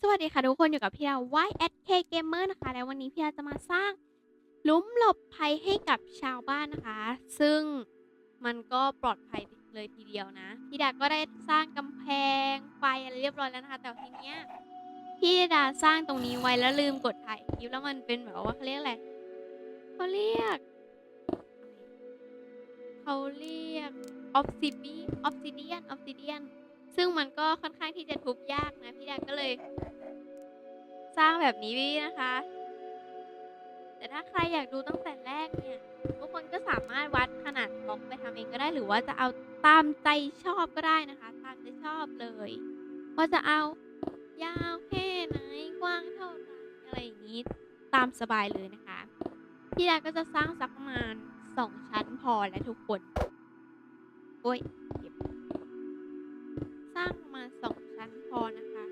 สวัสดีค่ะทุกคนอยู่กับพี่ดาว YSK Gamer นะคะ แล้ววันนี้พี่ดาจะมาสร้างลุมหลบภัยให้กับชาวบ้านนะคะ ซึ่งมันก็ปลอดภัยเลยทีเดียวนะ พี่ดาก็ได้สร้างกำแพงไฟอะไรเรียบร้อยแล้วนะคะ แต่ทีเนี้ยพี่ดาสร้างตรงนี้ไว้แล้วลืมกดถ่ายคลิปแล้วมันเป็นแบบว่าเขาเรียกอะไรเขาเรียกเขาเรียกออฟซิบีออฟซิเดียนออฟซิเดียน ซึ่งมันก็ค่อนข้างที่จะทุบยากนะพี่ดาก็เลย สร้างแบบนี้นะคะ แต่ถ้าใครอยากดูตั้งแต่แรกเนี่ยทุกคนก็สามารถวัดขนาดบล็อกไปทำเองก็ได้หรือว่าจะเอาตามใจชอบก็ได้นะคะ ตามใจชอบเลยว่าจะเอายาวแค่ไหนกว้างเท่าไหร่อะไรอย่างนี้ตามสบายเลยนะคะ พี่ดาก็จะสร้างสักประมาณสองชั้นพอและทุกคน โอ้ยเสร้างประมาณสองชั้นพอนะคะ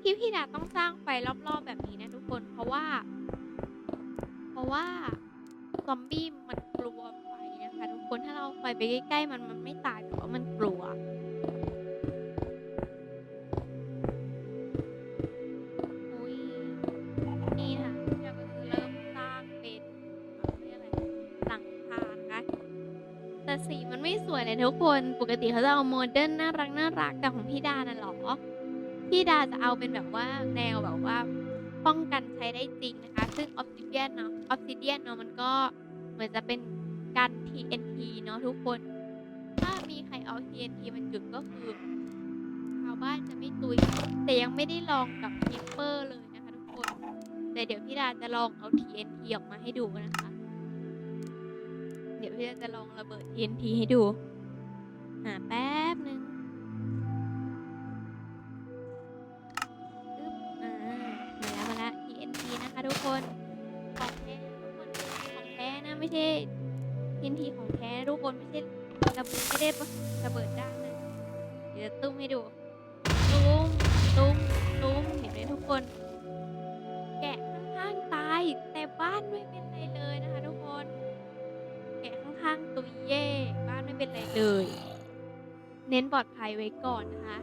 ที่พี่ดาต้องสร้างไฟรอบๆแบบนี้นะทุกคนเพราะว่า เพราะว่าซอมบี้มันกลัวไฟนะคะทุกคนถ้าเราเอาไฟไปใกล้ๆมันมันไม่ตายแต่ว่ามันกลัว แต่สีมันไม่สวยเลยทุกคน ปกติเขาจะเอาโมเดิร์นน่ารักน่ารักแต่ของพี่ดาน่ะหรอ พี่ดาจะเอาเป็นแบบว่าแนวแบบว่า ป้องกันใช้ได้จริงนะคะ ซึ่งออ s ซิเดียนเนาะออ s ซิเดียนเนาะมันก็เหมือนจะเป็นกัน TNT เนาะทุกคน ถ้ามีใครเอา TNT มันจุดก็คือชาวบ้านจะไม่ตุย แต่ยังไม่ได้ลองกับคิปเปอร์เลยนะคะทุกคน แต่เดี๋ยวพี่ดาจะลองเอา TNT ออกมาให้ดูนะคะ เดี๋ยวพี่จะลองระเบิด TNT ให้ดู หาแป๊บหนึ่งอึ๊บอ่ามาแล้วมาแล้ว TNT นะคะทุกคนของแท้ทุกคนของแท้นะไม่ใช่ TNT ของแท้ทุกคนไม่ใช่ระเบิดไม่ได้ระเบิดได้นะเดี๋ยวตุ้มให้ดูตุ้มตุ้มตุ้มเห็นไหมทุกคน แกะข้างๆตายแต่บ้านไม่เป็นไรเลยนะคะ ข้างตุยเย่บ้านไม่เป็นไรเลย เน้นปลอดภัยไว้ก่อนนะคะ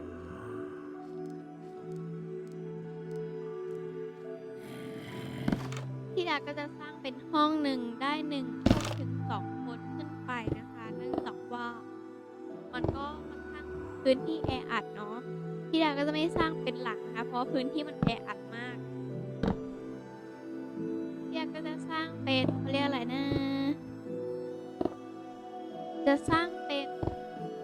พี่ดาก็จะสร้างเป็นห้องหนึ่งได้หนึ่งถึงสองคนขึ้นไปนะคะ เนื่องจากว่ามันก็ค่อนข้างพื้นที่แออัดเนาะพี่ดาก็จะไม่สร้างเป็นหลังนะคะ เพราะพื้นที่มันแออัดมากพี่ดาก็จะสร้างเป็นเขาเรียกอะไรนะ จะสร้างเป็น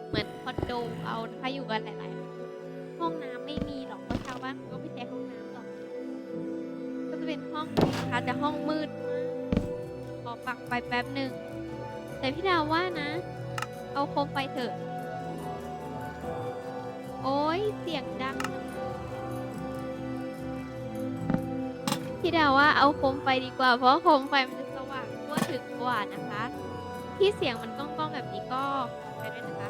เหมือนคอนโดเอานะคะอยู่กันหลายๆ ห้องน้ำไม่มีหรอกเพราะชาวบ้านก็ไม่ใช้ห้องน้ำหรอก ก็จะเป็นห้องนี้นะคะแต่ห้องมืดมากขอปักไฟแป๊บหนึ่ง แต่พี่ดาวว่านะ เอาโคมไฟเถอะ โอ้ยเสียงดัง พี่ดาวว่าเอาโคมไฟดีกว่า เพราะโคมไฟมันจะสว่างทั่วถึงกว่านะคะ ที่เสียงมันก้องๆแบบนี้ก็ไปด้วยนะคะ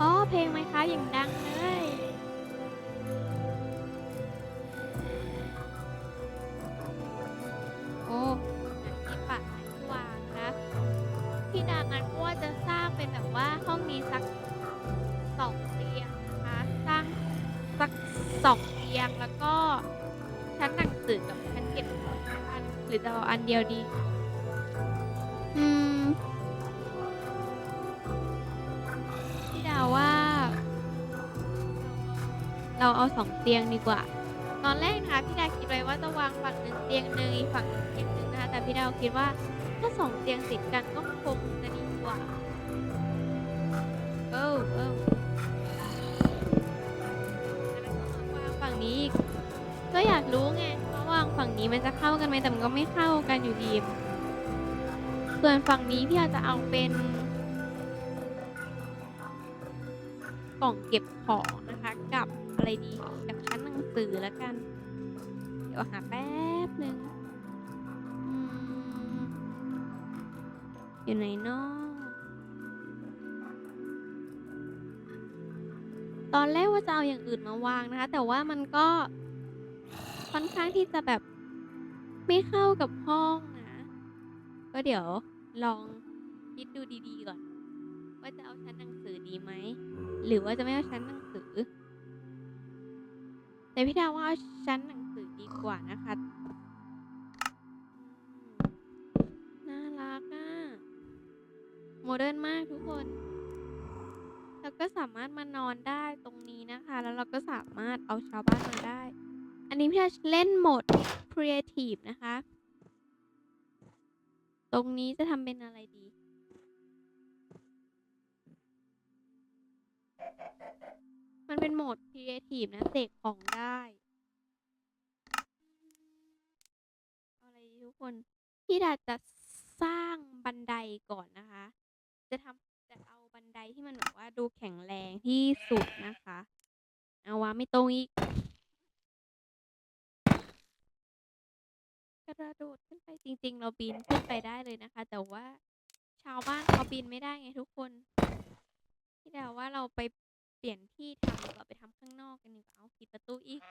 อ๋อเพลงไหมคะอย่างดังเลยโอ้ไหนที่ปัดไหนที่วางนะพี่ดานันก็ว่าจะสร้างเป็นแบบว่าห้องนี้สักสองเตียงนะคะสร้างสักสองเตียงแล้วก็ชั้นหนังสือกับชั้นเก็บของอันหรือจะเอาอันเดียวดี เราเอาสองเตียงดีกว่า ตอนแรกนะคะพี่ดาคิดไว้ว่าจะวางฝั่งหนึ่งเตียงหนึ่งอีกฝั่งหนึ่งเตียงหนึ่งนะคะแต่พี่ดาวคิดว่าถ้าสองเตียงติดกันก็คงจะดีกว่าเออเออแล้วก็มาวางฝั่งนี้อีกก็อยากรู้ไงว่าวางฝั่งนี้มันจะเข้ากันไหมแต่มันก็ไม่เข้ากันอยู่ดีส่วนฝั่งนี้พี่อาจจะเอาเป็นกล่องเก็บของนะคะกับ อะไรดีกับชั้นหนังสือแล้วกัน เดี๋ยวหาแป๊บหนึ่งอืมอยู่ไหนเนาะตอนแรกว่าจะเอาอย่างอื่นมาวางนะคะ แต่ว่ามันก็ค่อนข้างที่จะแบบไม่เข้ากับห้องนะ ก็เดี๋ยวลองคิดดูดีๆก่อน ว่าจะเอาชั้นหนังสือดีไหม หรือว่าจะไม่เอาชั้นหนังสือ แต่พี่ดาวว่าชั้นหนังสือดีกว่านะคะ น่ารักอะโมเดิร์นมากทุกคน แล้วก็สามารถมานอนได้ตรงนี้นะคะ แล้วเราก็สามารถเอาชาวบ้านมาได้ อันนี้พี่ดาวเล่นโหมด Creative นะคะ ตรงนี้จะทำเป็นอะไรดี เป็นโหมด Creative นะเสกของได้ อะไรทุกคน พี่ดาจะสร้างบันไดก่อนนะคะ จะทำจะเอาบันไดที่มันแบบว่าดูแข็งแรงที่สุดนะคะ เอาวางไม่ตรงอีก กระโดดขึ้นไปจริง ๆ เราบินขึ้นไปได้เลยนะคะ แต่ว่าชาวบ้านเขาบินไม่ได้ไงทุกคนพี่ดาว่าเราไป เปลี่ยนที่ทำดีกว่าไปทำข้างนอกกันดีกว่าเอาผิดประตูอีก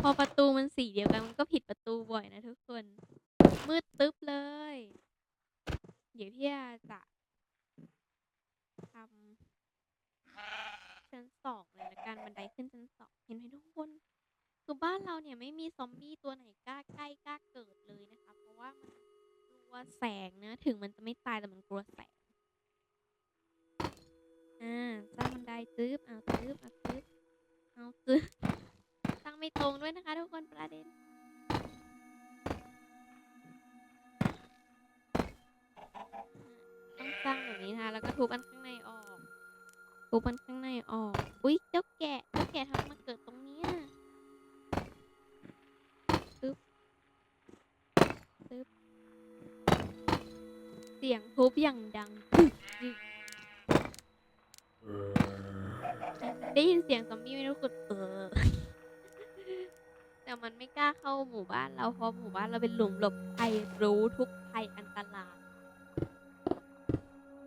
พอประตูมันสีเดียวกันมันก็ผิดประตูบ่อยนะทุกคน มืดตึ๊บเลย เดี๋ยวพี่อาจะทำชั้นสองเลยละกันบันไดขึ้นชั้นสองเห็นไหมทุกคนคือบ้านเราเนี่ยไม่มีซอมบี้ตัวไหนกล้าใกล้กล้าเกิดเลยนะคะ เพราะว่ามันกลัวแสงนะ ถึงมันจะไม่ตายแต่มันกลัวแสง อ่าสร้างบันไดซึบเอาซึบเอาซึบเอาซึบตั้งไม่ตรงด้วยนะคะ ทุกคนประเด็นต้องสร้างแบบนี้นะคะแล้วก็ทุบอันข้างในออกทุบอันข้างในออก อุ๊ยเจ้าแกะเจ้าแกะทำไมมาเกิดตรงนี้ยปึ๊บปึ๊บเสียงทุบอย่างดังตึกตึก ได้ยินเสียงซอมบี้ไม่รู้สึกเออ แต่มันไม่กล้าเข้าหมู่บ้านเราเพราะหมู่บ้านเราเป็นหลุมหลบภัยรู้ทุกภัยอันตราย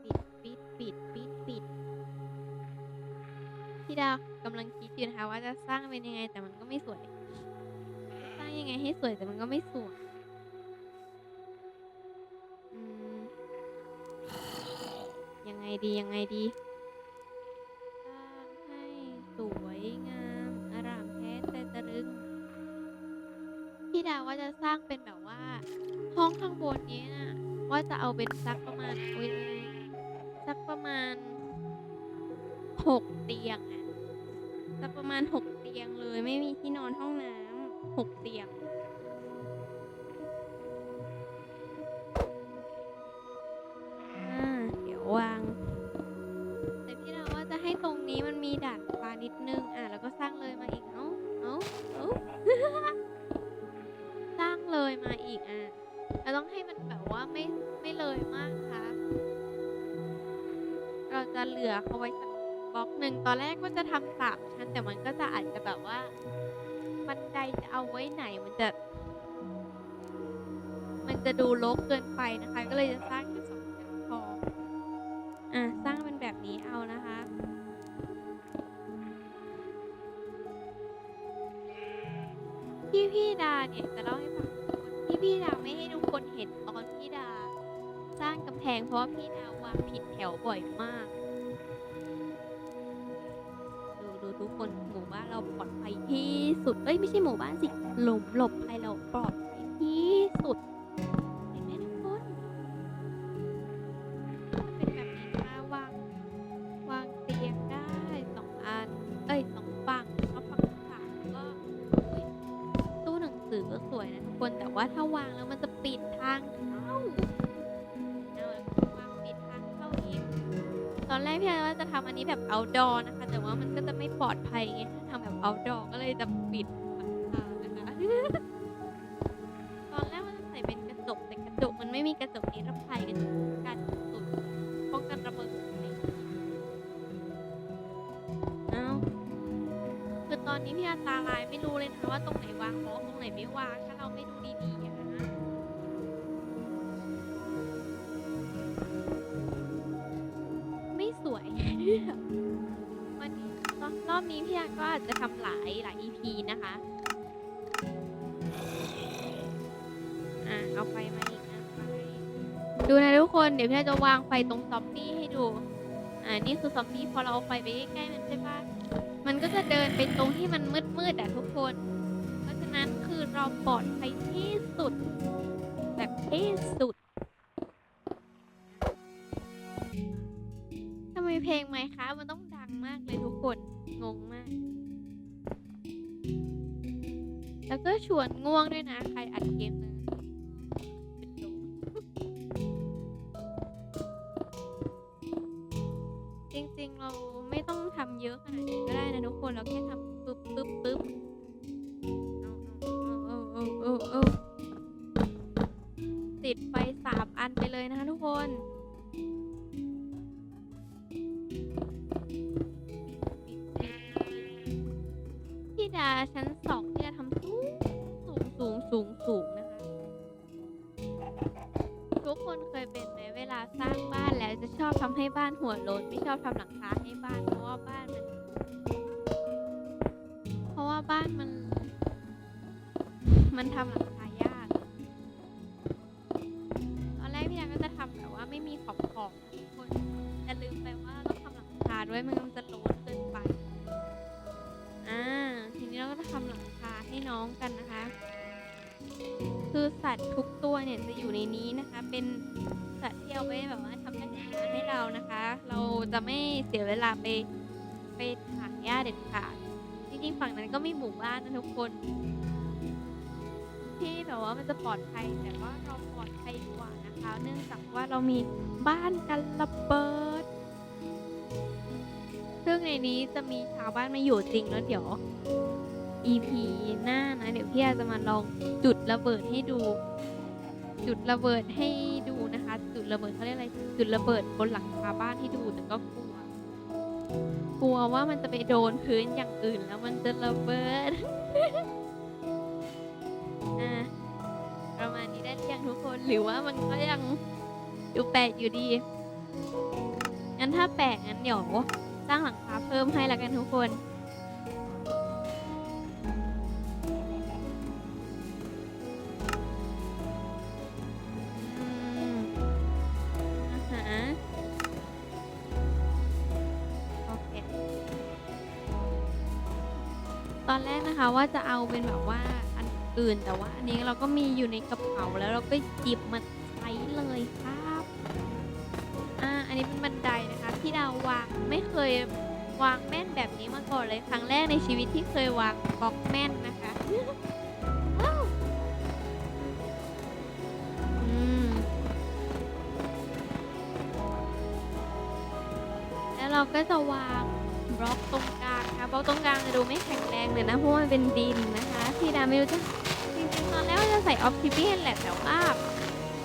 ปิดปิดปิดปิดปิดพี่ดาวกำลังคิดอยู่นะคะว่าจะสร้างเป็นยังไงแต่มันก็ไม่สวย สร้างยังไงให้สวยแต่มันก็ไม่สวยยังไงดียังไงดี เป็นแบบว่า ห้องข้างบนนี้นะว่าจะเอาเป็นสักประมาณอุ้ยสักประมาณหกเตียงอะสักประมาณหกเตียงเลย ไม่มีที่นอนห้องน้ำหกเตียง ต้องให้มันแบบว่าไม่ไม่เลยมากนะคะ เราจะเหลือเขาไว้สักบล็อกหนึ่งตอนแรกก็จะทำสามชั้น แต่มันก็จะอาจจะแบบว่า บันไดจะเอาไว้ไหนมันจะ มันจะดูรกเกินไปนะคะ ก็เลยจะสร้างแค่สองชั้นพออะสร้างเป็นแบบนี้เอานะคะพี่พี่ดาเนี่ยจะเล่า ราะพี่ดาวางผิดแถวบ่อยมาก ดูดูทุกคนหมู่บ้านเราปลอดภัยที่สุด เอ้ยไม่ใช่หมู่บ้านสิหลุมหลบภัยเราปลอดภัยที่สุด นนี้แบบ outdoor นะคะ แต่ว่ามันก็จะไม่ปลอดภัยไงถ้าทำแบบ outdoor ก็เลยจะปิดหลังคานะคะ ตอนแรกว่าจะใส่เป็นกระจกแต่กระจกมันไม่มีกระจกนิรภัยกระจกกันสุดป้องกันระเบิดอะไรอย่างงี้เอ้าคือตอนนี้พี่อาตาลายไม่รู้เลยนะว่าตรงไหนวางบล็อกตรงไหนไม่วางถ้าเราไม่ดู หลายหลาย EP นะคะอะเอาไฟมาอีกนะไฟดูนะทุกคนเดี๋ยวพี่จะวางไฟตรงซอมบี้ให้ดูอะอ่านี่คือซอมบี้พอเราเอาไฟไปใกล้ๆมันใช่ปะมันก็จะเดินไปตรงที่มันมืดๆอะทุกคน เพราะฉะนั้นคือเราปลอดภัยที่สุด แบบที่สุดทำไมเพลงไหมคะ มันต้องดังมากเลยทุกคน งงมาก แล้วก็ชวนง่วงด้วยนะ ใครอัดเกมนะเป็นลมจริงๆเราไม่ต้องทำเยอะขนาดนี้ก็ได้นะทุกคน เราแค่ทำปึ๊บปึ๊บปึ๊บ สูงนะคะ ทุกคนเคยเป็นไหมเวลาสร้างบ้านแล้วจะชอบทำให้บ้านหัวโลนไม่ชอบทำหลังคาให้บ้านเพราะว่าบ้านมันเพราะว่าบ้านมัน มันทำหลัง สัตว์ทุกตัวเนี่ยจะอยู่ในนี้นะคะ เป็นสัตว์ที่เอาไว้แบบว่าทำหน้าที่ให้เรานะคะ เราจะไม่เสียเวลาไปไปถางหญ้าเด็ดขาดจริงๆฝั่งนั้นก็มีหมู่บ้านนะทุกคน ที่แบบว่ามันจะปลอดภัยแต่ว่าเราปลอดภัยกว่านะคะ เนื่องจากว่าเรามีบ้านกันระเบิดซึ่งในนี้จะมีชาวบ้านมาอยู่จริงแล้วเดี๋ยว EP หน้านะ เดี๋ยวพี่อาจจะมาลองจุดระเบิดให้ดู จุดระเบิดให้ดูนะคะ จุดระเบิดเขาเรียกอะไร จุดระเบิดบนหลังคาบ้านให้ดูแต่ก็กลัว กลัวว่ามันจะไปโดนพื้นอย่างอื่นแล้วมันจะระเบิดประมาณนี้ได้หรือยังทุกคนหรือว่ามันก็ยังดูแปลกอยู่ดีงั้นถ้าแปลกงั้นเดี๋ยวสร้างหลังคาเพิ่มให้ล้วกันทุกคน นะคะว่าจะเอาเป็นแบบว่าอันอื่นแต่ว่าอันนี้เราก็มีอยู่ในกระเป๋าแล้วเราก็หยิบมาใช้เลยครับอ่าอันนี้เป็นบันไดนะคะ ที่ดาววางไม่เคยวางแม่นแบบนี้มาก่อนเลยครั้งแรกในชีวิตที่เคยวางบล็อกแม่นนะคะแล้วเราก็จะวาง ล็อกตรงกลางค่ะบล็อกตรงกลางจะดูไม่แข็งแรงเลยนะเพราะว่ามันเป็นดินนะคะที่ดาไม่รู้จะจริงๆตอนแรกว่าจะใส่ออฟซิเดียนแหละแต่ว่า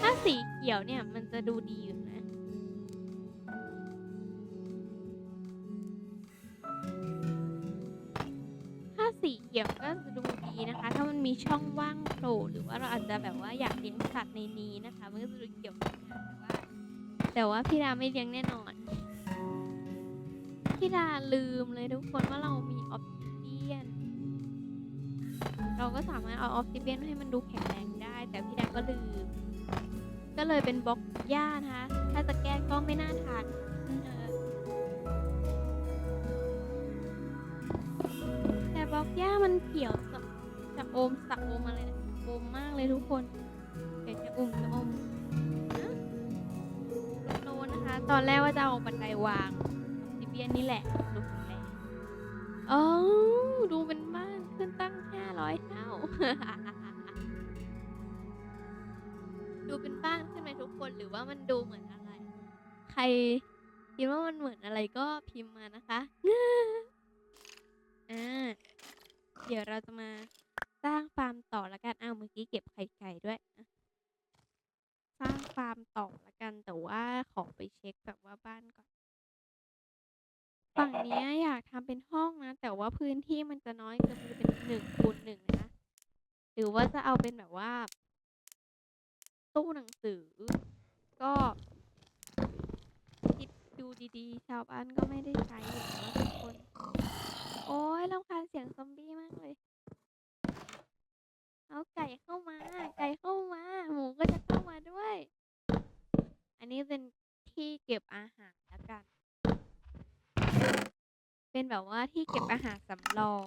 ถ้าสีเขียวเนี่ยมันจะดูดีอยู่นะถ้าสีเขียวก็จะดูดีนะคะ ถ้ามันมีช่องว่างโผล่หรือว่าเราอาจจะแบบว่าอยากเลี้ยงสัตว์ในนี้นะคะ มันก็จะดูเขียวแต่ว่า แต่ว่าพี่ดาไม่เลี้ยงแน่นอน พี่ดาลืมเลยทุกคนว่าเรามีออฟซิเดียน เราก็สามารถเอาออฟซิเดียนให้มันดูแข็งแรงได้ แต่พี่ดาก็ลืม ก็เลยเป็นบล็อกหญ้านะคะถ้าจะแก้ก็ไม่น่าทานแต่บล็อกหญ้ามันเขียวจะจะอมสะอมอะไรนะโอมมากเลยทุกคนเดี๋ยวจะอมจะอมนะโลนนะคะ ตอนแรกว่าจะเอาบันไดวาง ยนนี่แหละดูแข็งแรงอ๋อดูเป็นบ้านขึ้นตั้งห้าร้อยเท่า ดูเป็นบ้านขึ้นไหมทุกคนหรือว่ามันดูเหมือนอะไร ใครคิดว่ามันเหมือนอะไรก็พิมพ์มานะคะอ่าเดี๋ยวเราจะมาสร้างฟาร์มต่อละกันอ้าวเมื่อกี้เก็บไข่ไก่ด้วยอะสร้างฟาร์มต่อละกันแต่ว่าขอไปเช็คแบบว่าบ้านก่อน ฝั่งเนี้ยอยากทำเป็นห้องนะ แต่ว่าพื้นที่มันจะน้อยเกินมันจะเป็นหนึ่งคูณหนึ่งนะ หรือว่าจะเอาเป็นแบบว่า ตู้หนังสือ ก็คิดดูดีๆ ชาวบ้านก็ไม่ได้ใช้อยู่แล้วทุกคน โอ้ยรำคาญเสียงซอมบี้มากเลย เอาไก่เข้ามา ไก่เข้ามา หมูก็จะเข้ามาด้วย อันนี้เป็นที่เก็บอาหารแล้วกัน เป็นแบบว่าที่เก็บอาหารสำรอง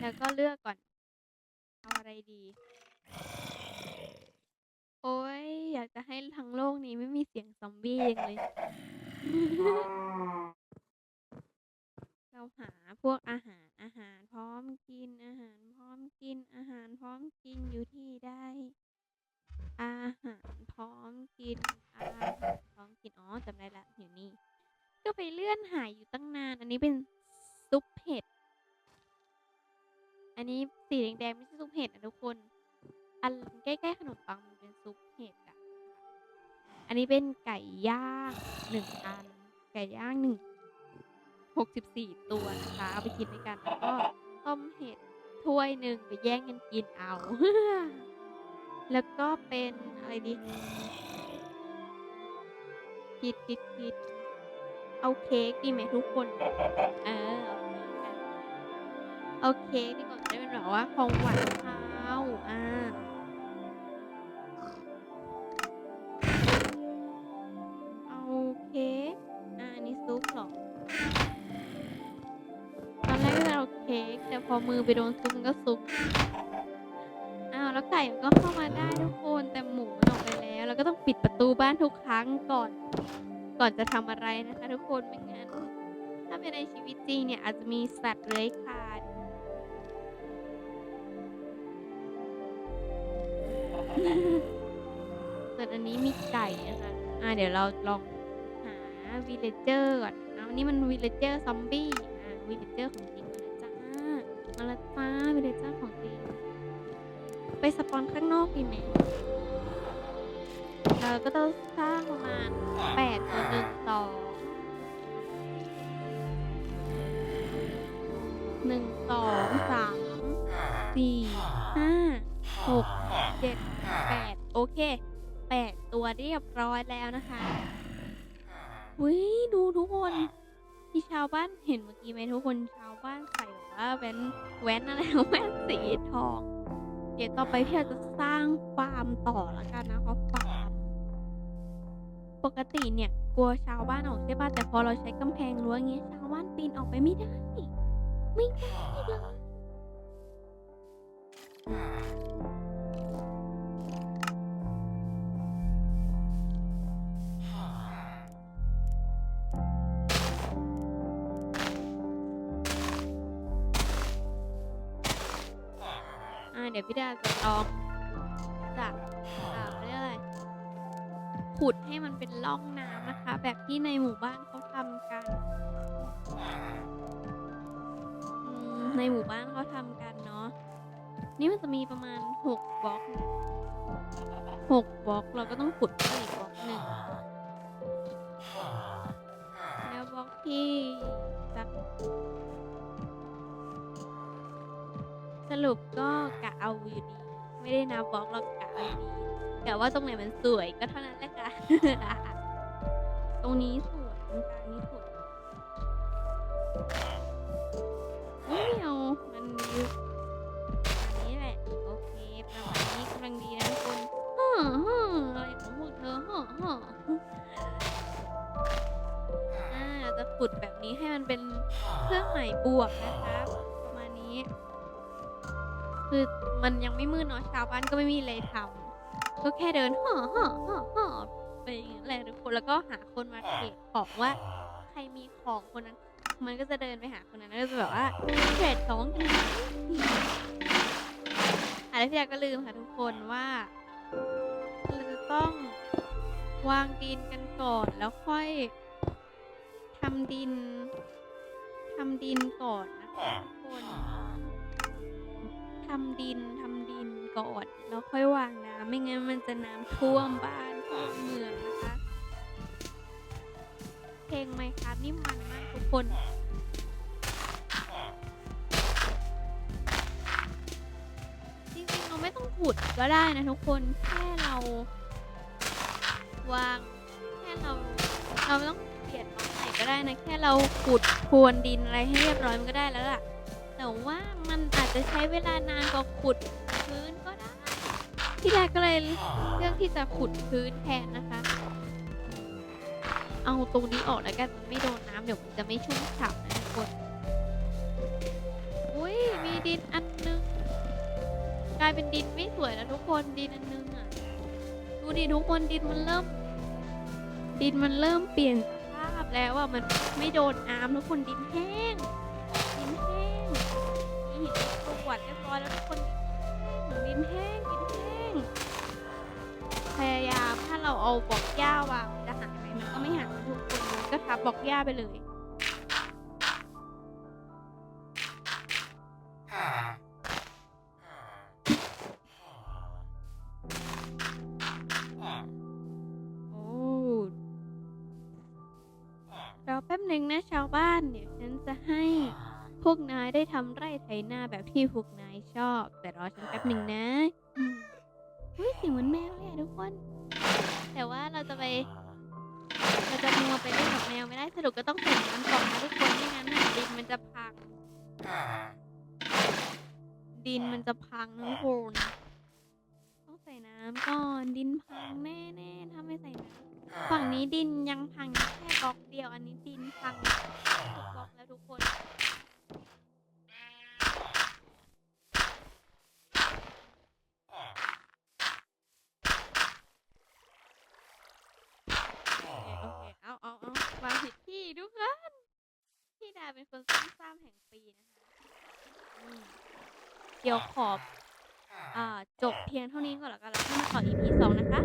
แล้วก็เลือกก่อน เอาอะไรดี โอ๊ยอยากจะให้ทั้งโลกนี้ไม่มีเสียงซอมบี้จังเลย เราหาพวกอาหารอาหารพร้อมกินอาหารพร้อมกินอาหารพร้อมกินอยู่ที่ใดอาหารพร้อมกินอาหารพร้อมกิน อ๋อจำได้ล้วอยู่นี่ ก็ไปเลื่อนหายอยู่ตั้งนาน อันนี้เป็นซุปเห็ด อันนี้สีแดงๆไม่ใช่ซุปเห็ดนะทุกคน อันใกล้ๆขนมปังมันเป็นซุปเห็ดอะอันนี้เป็นไก่ย่างหนึ่งอัน ไก่ย่างหนึ่งหกสิบสี่ตัวนะคะ เอาไปกินด้วยกันแล้วก็ต้มเห็ดถ้วยหนึ่งไปแย่งกันกินเอา แล้วก็เป็นอะไรดีคิดคิดคิด เอาเค้กดีไหมทุกคน เออเอาเค้กเอาเค้กดีกว่าจะได้เป็นแบบว่าของหวานเช้าอ่าเอาเค้กอ่านนี้ซุปหรอตอนแรกก็จะเอาเค้กแต่พอมือไปโดนซุปมันก็ซุปอ้าวแล้วไก่มันก็เข้ามาได้ทุกคนแต่หมูมันออกไปแล้ว แล้วก็ต้องปิดประตูบ้านทุกครั้งก่อน ก่อนจะทำอะไรนะคะ ทุกคนไม่งั้น ถ้าเป็นในชีวิตจริงเนี่ยอาจจะมีสัตว์เลื้อยคลานส่วนอันนี้มีไก่นะคะอ่าเดี๋ยวเราลองหาวิลเลเจอร์ก่อนนะวันนี้มันวิลเลเจอร์ซอมบี้อ่าวิลเลเจอร์ของจริงมาแล้วจ้ามาแล้วจ้าวิลเลเจอร์ของจริงไปสปอนข้างนอกดีไหม เราก็ต้องสร้างประมาณแปดตัวหนึ่งสองหนึ่งสองสามสี่ห้าหกเจ็ดแปดโอเคแปดตัวเรียบร้อยแล้วนะคะวิดูทุกคนที่ชาวบ้านเห็นเมื่อกี้ไหมทุกคนชาวบ้านใส่แบบว่าแว่นแว่นอะไรแว่นสีทอง เดี๋ยวต่อไปพี่อาจจะสร้างฟาร์มต่อแล้วกันนะเพราะฟ ปกติเนี่ยกลัวชาวบ้านออกใช่ป่ะแต่พอเราใช้กำแพงรั้วเงี้ยชาวบ้านปีนออกไปไม่ได้ ไม่ได้เลยอ่าเดี๋ยวพี่ดาจะลอง ขุดให้มันเป็นร่องน้ำนะคะ แบบที่ในหมู่บ้านเขาทำกันอืมในหมู่บ้านเขาทำกันเนาะนี่มันจะมีประมาณหกบล็อกหกบล็อกเราก็ต้องขุดเพิ่มอีกบล็อกหนึ่งแล้วบล็อกที่สักสรุปก็กะเอาอยู่ดี ไม่ได้นับบล็อกเรากะเอาอยู่ดี แต่ว่าตรงไหนมันสวยก็เท่านั้นแหละค่ะ ตรงนี้สวยตรงกลางนี้สวยไม่เอามันมีอันนี้แหละ โอเค ประมาณนี้กำลังดีนะทุกคนฮ่อฮ่ออะไรของพวกเธอฮ่อฮ่ออ่าจะขุดแบบนี้ให้มันเป็นเครื่องหมายบวกนะคะประมาณนี้ คือมันยังไม่มืดเนาะชาวบ้านก็ไม่มีอะไรทำ ก็แค่เดินห่อห่อห่อห่อไปอย่างนั้นแหละทุกคนแล้วก็หาคนมาเทรดของว่าใครมีของคนนั้น มันก็จะเดินไปหาคนนั้นแล้วก็จะแบบว่าเทรดของกันอะไรพี่ดาก็ลืมค่ะทุกคนว่าเราจะต้องวางดินกันก่อนแล้วค่อยทำดินทำดินก่อนนะคะทุกคนทำดินทำดิน ก่อนแล้วค่อยวางน้ำไม่งั้นมันจะน้ำท่วมบ้านท่วมเมืองนะคะ เพลงไหมครับนี่มันมากทุกคนจริงๆเราไม่ต้องขุดก็ได้นะทุกคนแค่เราวางแค่เราเราไม่ต้องเปลี่ยนบล็อกไหนก็ได้นะแค่เราขุดพรวนดินอะไรให้เรียบร้อยมันก็ได้แล้วล่ะแต่ว่ามันอาจจะใช้เวลานานกว่าขุดพื้น ก็ได้ที่แรกก็เลยเลือกที่จะขุดพื้นแทนนะคะ เอาตรงนี้ออกแล้วกันไม่โดนน้ำเดี๋ยวมันจะไม่ชุ่มฉ่ำนะทุกคนอุ้ยมีดินอันนึง กลายเป็นดินไม่สวยแล้วทุกคนดินอันนึงอะดูดิทุกคนดินมันเริ่ม ดินมันเริ่มเปลี่ยนสภาพแล้วอะมันไม่โดนน้ำทุกคนดินแห้งดินแห้งมีหินตกวัดเรียบร้อยแล้วทุกคนดินแห้ง เราเอาบล็อกหญ้าวางจะหายไหมมันก็ไม่หายนทุกคนมันก็ทับบล็อกหญ้าไปเลย โอ้เรอแป๊บหนึ่งนะชาวบ้านเดี๋ยวฉันจะให้พวกนายได้ทำไร่ไถนาแบบที่พวกนายชอบ แต่รอฉันแป๊บหนึ่งนะเฮ้ยเสียงเหมือนแมวเลยอะทุกคน แต่ว่าเราจะไป เราจะมัวไปเล่นกับแมวไม่ได้สรุปก็ต้องใส่น้ำก่อนนะทุกคนไม่งั้นน่ะดินมันจะพัง ดินมันจะพังนะทุกคนต้องใส่น้ำก่อนดินพังแน่ๆถ้าไม่ใส่น้ำฝั่งนี้ดินยังพังแค่บล็อกเดียว อันนี้ดินพังทุกบล็อกแล้วทุกคน โอเคโอเค เอาเอาเอาวางผิด ที่ทุกคนพี่ดาเป็นคนสร้างสร้างแห่งปีนะคะอืมเดี๋ยวขอบอ่าจบเพียงเท่านี้ก่อนแล้วกันแล้วค่อยมาต่อ EP สองนะคะ